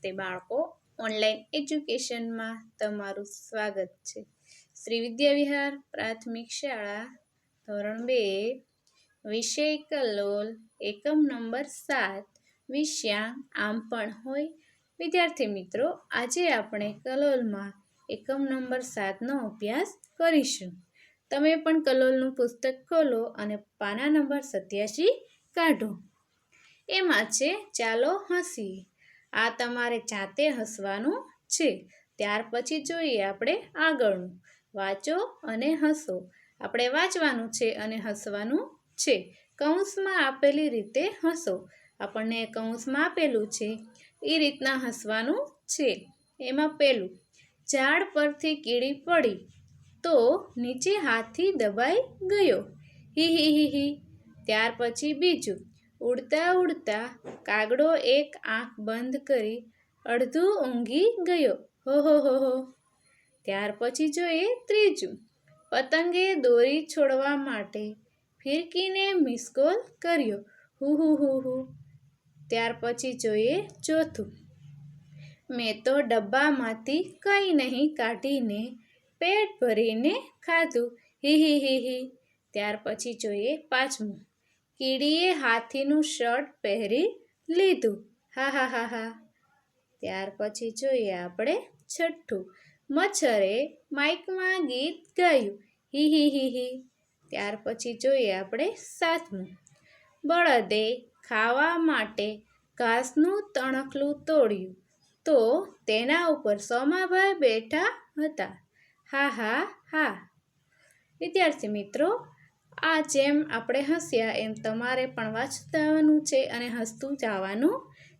નમસ્તે બાળકો ઓનલાઈન એજ્યુકેશનમાં તમારું સ્વાગત છે. શ્રી વિદ્યાવિહાર પ્રાથમિક શાળા, ધોરણ બે વિષય કલોલ એકમ નંબર સાત વિષયા આમ પણ હોય. વિદ્યાર્થી મિત્રો, આજે આપણે કલોલમાં એકમ નંબર સાતનો અભ્યાસ કરીશું. તમે પણ કલોલનું પુસ્તક ખોલો અને પાના નંબર સત્યાસી કાઢો. એમાં છે, ચાલો હસીએ. આ તમારે જાતે હસવાનું છે. ત્યાર પછી જોઈએ આપણે આગળનું. વાંચો અને હસો. આપણે વાંચવાનું છે અને હસવાનું છે. કૌંસમાં આપેલી રીતે હસો. આપણને કૌંસમાં આપેલું છે. એ રીતના હસવાનું છે. એમાં પેલું, ઝાડ પરથી કીડી પડી તો નીચે હાથથી દબાઈ ગયો. હી હી હી. ત્યાર પછી બીજું ઉડતા ઉડતા કાગડો એક આંખ બંધ કરી અડધું ઊંઘી ગયો. હો હો હો હો. ત્યાર પછી જોઈએ ત્રીજું પતંગે દોરી છોડવા માટે ફિરકીને મિસકોલ કર્યો. હુ હુ હુ હુ. ત્યાર પછી જોઈએ ચોથું મેં તો ડબ્બામાંથી કંઈ નહીં કાઢીને પેટ ભરીને ખાધું. હી હી હી હી. ત્યાર પછી જોઈએ પાંચમું કીડીએ હાથીનું શર્ટ પહેરી લીધું. હા હા હા હા. ત્યાર પછી જોઈએ આપણે છઠ્ઠું. મચ્છરે માઇકમાં ગીત ગાયું. હી હી હી હી. ત્યાર પછી જોઈએ આપણે સાતમું. બળદે ખાવા માટે ઘાસનું તણખલું તોડ્યું. તો તેના ઉપર સોમાભાઈ બેઠા હતા. હા હા હા. વિદ્યાર્થી મિત્રો આ જેમ આપણે હસ્યા એમ તમારે પણ વાંચતાવાનું છે અને હસતું જવાનું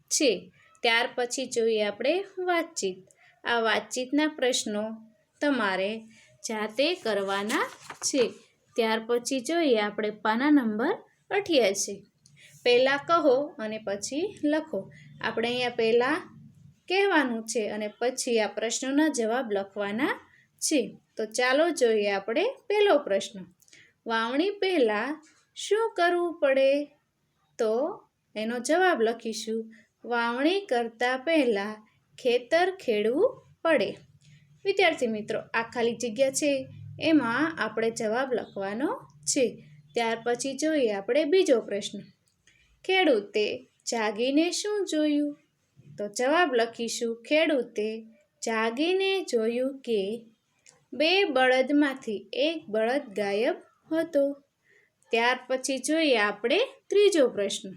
છે. ત્યાર પછી જોઈએ આપણે વાતચીત. આ વાતચીતના પ્રશ્નો તમારે જાતે કરવાના છે. ત્યાર પછી જોઈએ આપણે પાના નંબર અઠ્યાસી. પહેલાં કહો અને પછી લખો. આપણે અહીંયા પહેલાં કહેવાનું છે અને પછી આ પ્રશ્નોના જવાબ લખવાના છે. તો ચાલો જોઈએ આપણે પહેલો પ્રશ્ન. વાવણી પહેલાં શું કરવું પડે? તો એનો જવાબ લખીશું. વાવણી કરતાં પહેલાં ખેતર ખેડવું પડે. વિદ્યાર્થી મિત્રો, આ ખાલી જગ્યા છે. એમાં આપણે જવાબ લખવાનો છે. ત્યાર પછી જોઈએ આપણે બીજો પ્રશ્ન. ખેડૂતે જાગીને શું જોયું? તો જવાબ લખીશું. ખેડૂતે જાગીને જોયું કે બે બળદમાંથી એક બળદ ગાયબ હતો. ત્યાર પછી જોઈએ આપણે ત્રીજો પ્રશ્ન.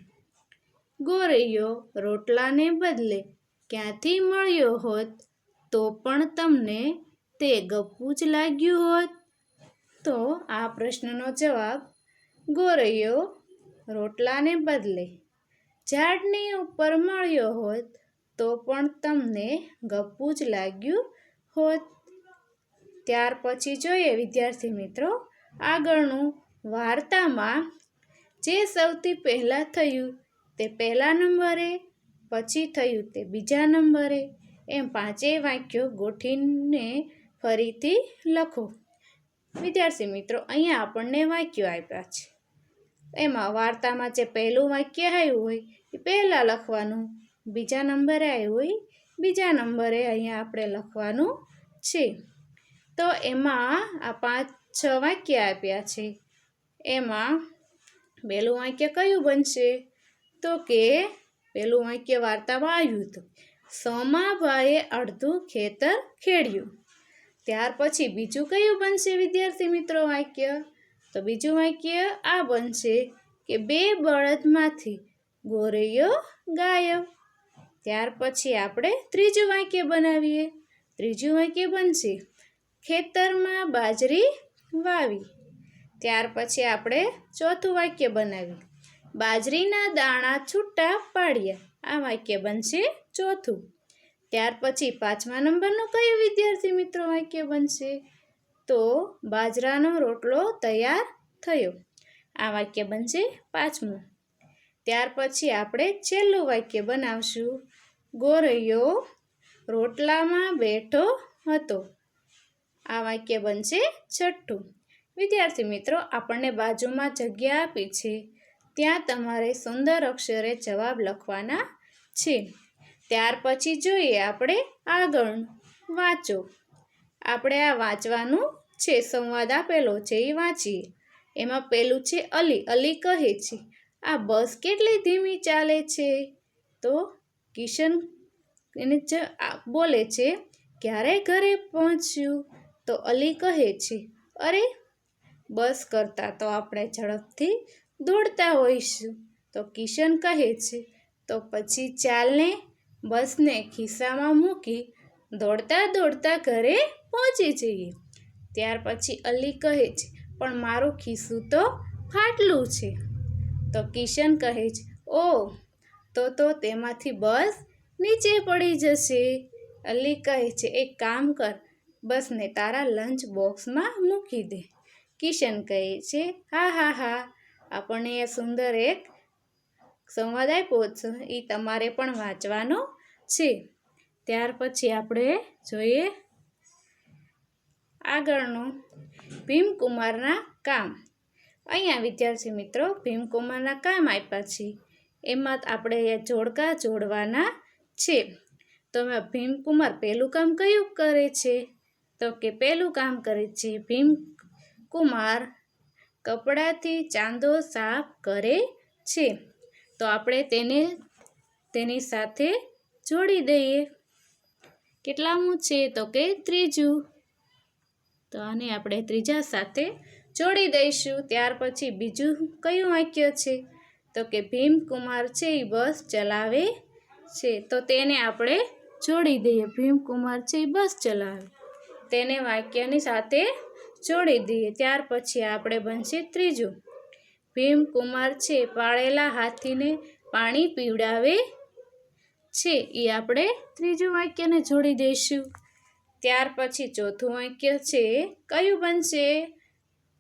ગોરૈયો રોટલાને બદલે ક્યાંથી મળ્યો હોત તો પણ તમને તે ગપું જ લાગ્યું હોત? તો આ પ્રશ્નનો જવાબ, ગોરૈયો રોટલાને બદલે ઝાડની ઉપર મળ્યો હોત તો પણ તમને ગપું જ લાગ્યું હોત. ત્યાર પછી જોઈએ વિદ્યાર્થી મિત્રો આગળનું વાર્તામાં જે સૌથી પહેલાં થયું તે પહેલા નંબરે, પછી થયું તે બીજા નંબરે, એમ પાંચેય વાક્યો ગોઠીને ફરીથી લખો. વિદ્યાર્થી મિત્રો, અહીંયા આપણને વાક્યો આપ્યા છે. એમાં વાર્તામાં જે પહેલું વાક્ય આવ્યું હોય, એ પહેલાં લખવાનું, બીજા નંબરે આવ્યું હોય, બીજા નંબરે અહીંયા આપણે લખવાનું છે. તો એમાં આ પાંચ છ વાક્ય આપ્યા છે. એમાં પહેલું વાક્ય કયું બનશે? તો કે પહેલું વાક્ય વાર્તામાં આવ્યું હતું. સોમાભાઈએ અડધું ખેતર ખેડ્યું. ત્યાર પછી બીજું કયું બનશે વિદ્યાર્થી મિત્રો વાક્ય? તો બીજું વાક્ય આ બનશે કે બે બળદમાંથી ગોરૈયો ગાયબ. ત્યાર પછી આપણે ત્રીજું વાક્ય બનાવીએ. ત્રીજું વાક્ય બનશે ખેતરમાં બાજરી વાવી. ત્યાર પછી આપણે ચોથું વાક્ય બનાવ્યું. બાજરીના દાણા છૂટા પાડ્યા. આ વાક્ય બનશે ચોથું. ત્યાર પછી પાંચમા નંબરનું કયું વિદ્યાર્થી મિત્રો વાક્ય બનશે? તો બાજરાનો રોટલો તૈયાર થયો. આ વાક્ય બનશે પાંચમું. ત્યાર પછી આપણે છેલ્લું વાક્ય બનાવશું. ગોરૈયો રોટલામાં બેઠો હતો. આ વાક્ય બનશે છઠ્ઠું. વિદ્યાર્થી મિત્રો, આપણને બાજુમાં જગ્યા આપી છે. ત્યાં તમારે સુંદર અક્ષરે જવાબ લખવાના છે. ત્યાર પછી જોઈએ આપણે આગળ. વાંચો. આપણે આ વાંચવાનું છે, સંવાદ આપેલો છે, એ વાંચીએ. એમાં પેલું છે, અલી. અલી કહે છે, આ બસ કેટલી ધીમી ચાલે છે? તો કિશન એને બોલે છે, ક્યારે ઘરે પહોંચ્યું? તો અલી કહે છે, અરે, બસ કરતાં તો આપણે ઝડપથી દોડતા હોઈશું. તો કિશન કહે છે, તો પછી ચાલને બસને ખિસ્સામાં મૂકી દોડતા દોડતા ઘરે પહોંચી જઈએ. ત્યાર પછી અલી કહે છે, પણ મારું ખિસ્સું તો ફાટલું છે. તો કિશન કહે છે, ઓ, તો તો તેમાંથી બસ નીચે પડી જશે. અલી કહે છે, એક કામ કર બસને તારા લંચ બોક્સમાં મૂકી દે. કિશન કહે છે, હા હા હા આપણને એ સુંદર એક સંવાદ આપ્યો છે એ તમારે પણ વાંચવાનો છે. ત્યાર પછી આપણે જોઈએ આગળનું ભીમકુમારના કામ. અહીંયા વિદ્યાર્થી મિત્રો, ભીમકુમારના કામ આપ્યા છે. એમાં આપણે એ જોડકા જોડવાના છે. તો ભીમકુમાર પહેલું કામ કયું કરે છે? તો કે પહેલું કામ કરે છે ભીમ કુમાર કપડાથી ચાંદો સાફ કરે છે. તો આપણે તેને તેની સાથે જોડી દઈએ. કેટલામું છે તો કે ત્રીજું. તો આને આપણે ત્રીજા સાથે જોડી દઈશું. ત્યાર પછી બીજું કયું વાક્ય છે? તો કે ભીમકુમાર છે એ બસ ચલાવે છે. તો તેને આપણે જોડી દઈએ. ભીમકુમાર છે એ બસ ચલાવે. તેને વાક્યની સાથે જોડી દઈએ. ત્યાર પછી આપણે બનશે ત્રીજું. ભીમકુમાર છે, પાળેલા હાથીને પાણી પીવડાવે છે. એ આપણે ત્રીજું વાક્યને જોડી દઈશું. ત્યાર પછી ચોથું વાક્ય છે, કયું બનશે?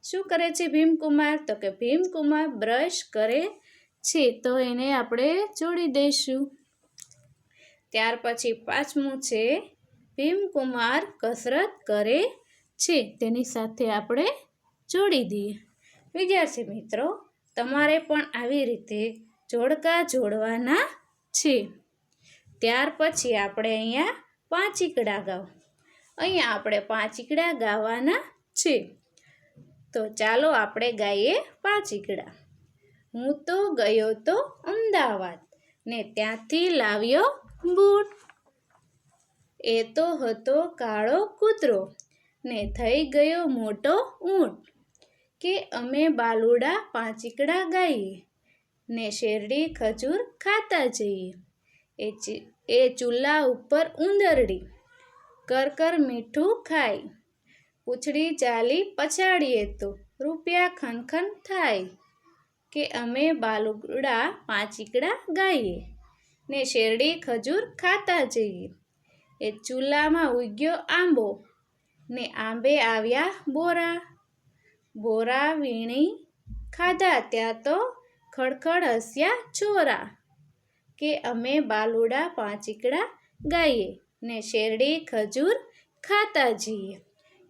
શું કરે છે ભીમકુમાર તો કે ભીમકુમાર બ્રશ કરે છે, તો એને આપણે જોડી દઈશું. ત્યાર પછી પાંચમું છે ભીમકુમાર કસરત કરે છે. તેની સાથે આપણે જોડી દઈએ. વિદ્યાર્થી મિત્રો, તમારે પણ આવી રીતે જોડકા જોડવાના છે. ત્યાર પછી આપણે અહીંયા પાંચીકડા ગાવ અહીંયા આપણે પાંચીકડા ગાવાના છે. તો ચાલો આપણે ગાઈએ પાંચીકડા હું તો ગયો તો અમદાવાદ ને ત્યાંથી લાવ્યો બૂટ. એ તો હતો કાળો કૂતરો ને થઈ ગયો મોટો ઊંટ કે અમે બાલુડા પાંચીકડા ગાઈએ ને શેરડી ખજૂર ખાતા જઈએ. એ એ ચૂલા ઉપર ઉંદરડી કર કર મીઠું ખાય પૂંછડી ચાલી પછાડીએ તો રૂપિયા ખનખન થાય કે અમે બાલુડા પાંચીકડા ગાઈએ ને શેરડી ખજૂર ખાતા જઈએ. એ ચૂલામાં ઉગ્યો આંબો ને આંબે આવ્યા બોરા. બોરા વીણી ખાધા, ત્યાં તો ખડખડ હસ્યા છોરા કે અમે બાલુડા પાંચીકડા ગાઈએ ને શેરડી ખજૂર ખાતા જઈએ.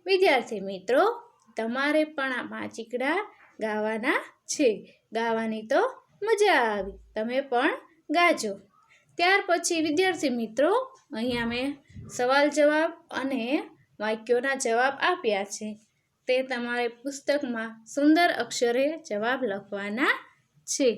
વિદ્યાર્થી મિત્રો, તમારે પણ આ પાંચીકડા ગાવાના છે. ગાવાની તો મજા આવી. તમે પણ ગાજો. ત્યાર પછી વિદ્યાર્થી મિત્રો, અહીંયા મેં સવાલ જવાબ અને વાક્યોના જવાબ આપ્યા છે. તે તમારે પુસ્તકમાં સુંદર અક્ષરે જવાબ લખવાના છે.